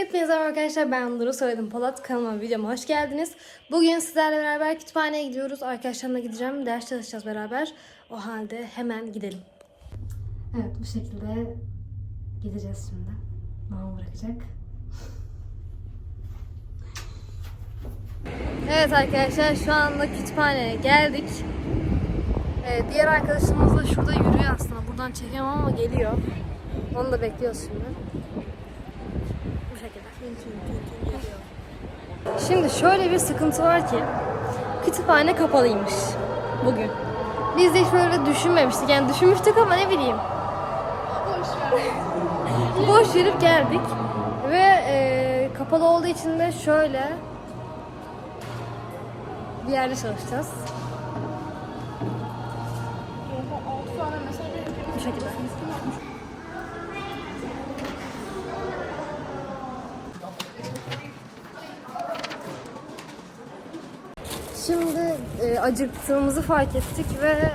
Hepinize arkadaşlar ben Duru Soyadım Polat kanalıma videoma hoş geldiniz. Bugün sizlerle beraber kütüphaneye gidiyoruz. Arkadaşlarımla gideceğim. Ders çalışacağız beraber. O halde hemen gidelim. Evet bu şekilde gideceğiz şimdi. Mama bırakacak. Evet arkadaşlar şu anda kütüphaneye geldik. Ee, diğer arkadaşımız da şurada yürüyor aslında. Buradan çekemem ama geliyor. Onu da bekliyoruz şimdi. Şimdi şöyle bir sıkıntı var ki kütüphane kapalıymış bugün. Biz de hiç böyle düşünmemiştik. Yani düşünmüştük ama ne bileyim. Boş verip geldik. Ve e, kapalı olduğu için de şöyle bir yerde çalışacağız. Bu şekilde. Şimdi e, acıktığımızı fark ettik ve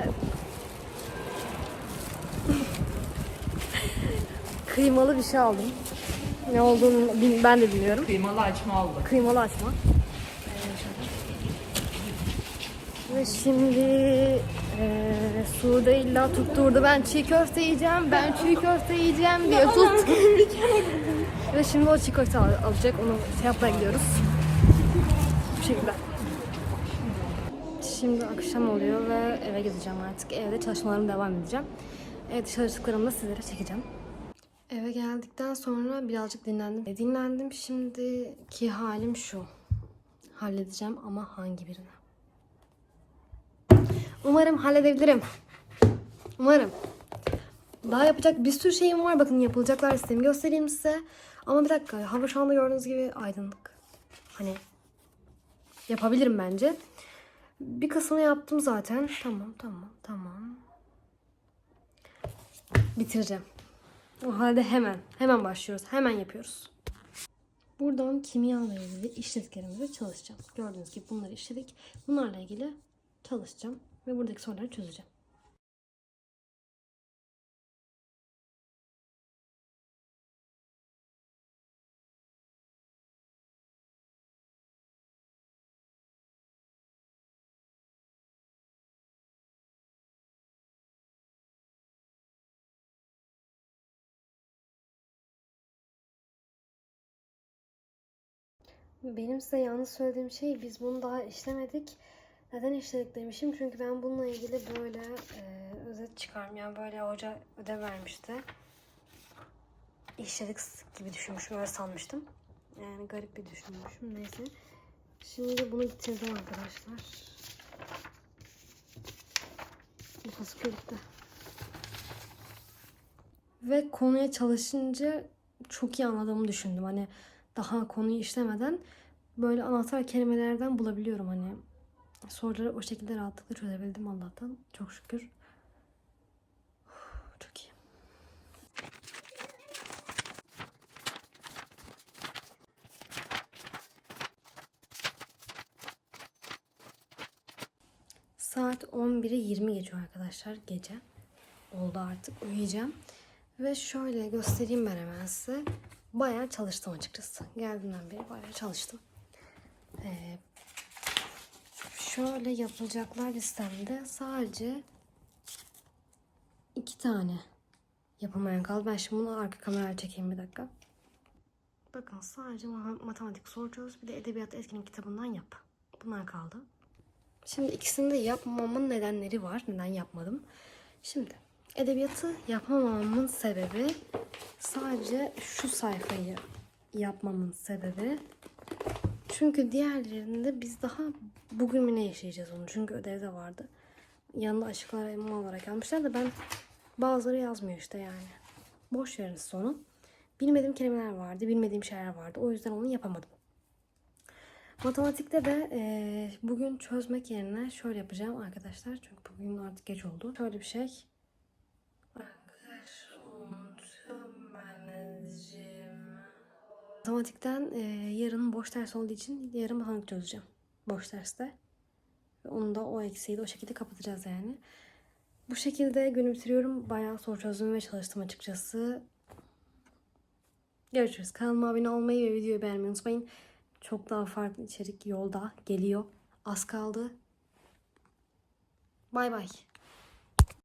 kıymalı bir şey aldım. Ne olduğunu ben de bilmiyorum. Kıymalı açma oldu. Kıymalı açma. Ve şimdi e, Sude illa tutturdu. Ben çiğ köfte yiyeceğim, ben çiğ köfte yiyeceğim diye tut. Ve şimdi o çiğ köfte al- alacak. Onu şey yapmaya gidiyoruz. Bu şekilde. Şimdi akşam oluyor ve eve gideceğim artık. Evde çalışmalarıma devam edeceğim. Evde çalıştıklarımı da sizlere çekeceğim. Eve geldikten sonra birazcık dinlendim. E, Dinlendim. Şimdiki halim şu. Halledeceğim ama hangi birini? Umarım halledebilirim. Umarım. Daha yapacak bir sürü şeyim var. Bakın yapılacaklar listemi göstereyim size. Ama bir dakika. Hava şu anda gördüğünüz gibi aydınlık. Hani yapabilirim bence. Bir kısmını yaptım zaten. Tamam, tamam, tamam. Bitireceğim. O halde hemen, hemen başlıyoruz. Hemen yapıyoruz. Buradan kimya ile ilgili işletkelerimize çalışacağım. Gördüğünüz gibi bunları işledik. Bunlarla ilgili çalışacağım ve buradaki soruları çözeceğim. Benim size yanlış söylediğim şey biz bunu daha işlemedik. Neden işledik demişim çünkü ben bununla ilgili böyle e, özet çıkarım yani böyle hoca ödev vermişti. İşledik gibi düşünmüşüm öyle sanmıştım. Yani garip bir düşünmüşüm neyse. Şimdi bunu bitirdim arkadaşlar. Nefes kırıktı. Ve konuya çalışınca çok iyi anladığımı düşündüm. Hani daha konuyu işlemeden böyle anahtar kelimelerden bulabiliyorum hani. Soruları o şekilde rahatlıkla çözebildim Allah'tan. Çok şükür. Çok iyi. Saat 11'e 20 geçiyor arkadaşlar gece. Oldu artık uyuyacağım. Ve şöyle göstereyim ben hemen size. Bayağı çalıştım açıkçası. Geldiğimden beri bayağı çalıştım. Ee, şöyle yapılacaklar listemde sadece iki tane yapılmayan kaldı. Ben şimdi bunu arka kameraya çekeyim bir dakika. Bakın sadece ma- matematik soru çöz bir de edebiyat etkinlik kitabından yap. Bunlar kaldı. Şimdi ikisini de yapmamamın nedenleri var. Neden yapmadım? Şimdi edebiyatı yapamamamın sebebi sadece şu sayfayı yapmamın sebebi. Çünkü diğerlerinde biz daha bugün mü ne yaşayacağız onu. Çünkü ödevde vardı. Yanında açıklar elma olarak almışlar da ben bazıları yazmıyor işte yani. Boş verin siz onu. Bilmediğim kelimeler vardı, bilmediğim şeyler vardı. O yüzden onu yapamadım. Matematikte de eee, bugün çözmek yerine şöyle yapacağım arkadaşlar. Çünkü bugün artık geç oldu. Şöyle bir şey. Matematikten eee, yarın boş ders olduğu için yarın matematik çözeceğim. Boş derste. Onu da o eksiği de o şekilde kapatacağız yani. Bu şekilde günü bitiriyorum. Bayağı soru çözdüm ve çalıştım açıkçası. Görüşürüz. Kanalıma abone olmayı ve videoyu beğenmeyi unutmayın. Çok daha farklı içerik yolda geliyor. Az kaldı. Bay bay.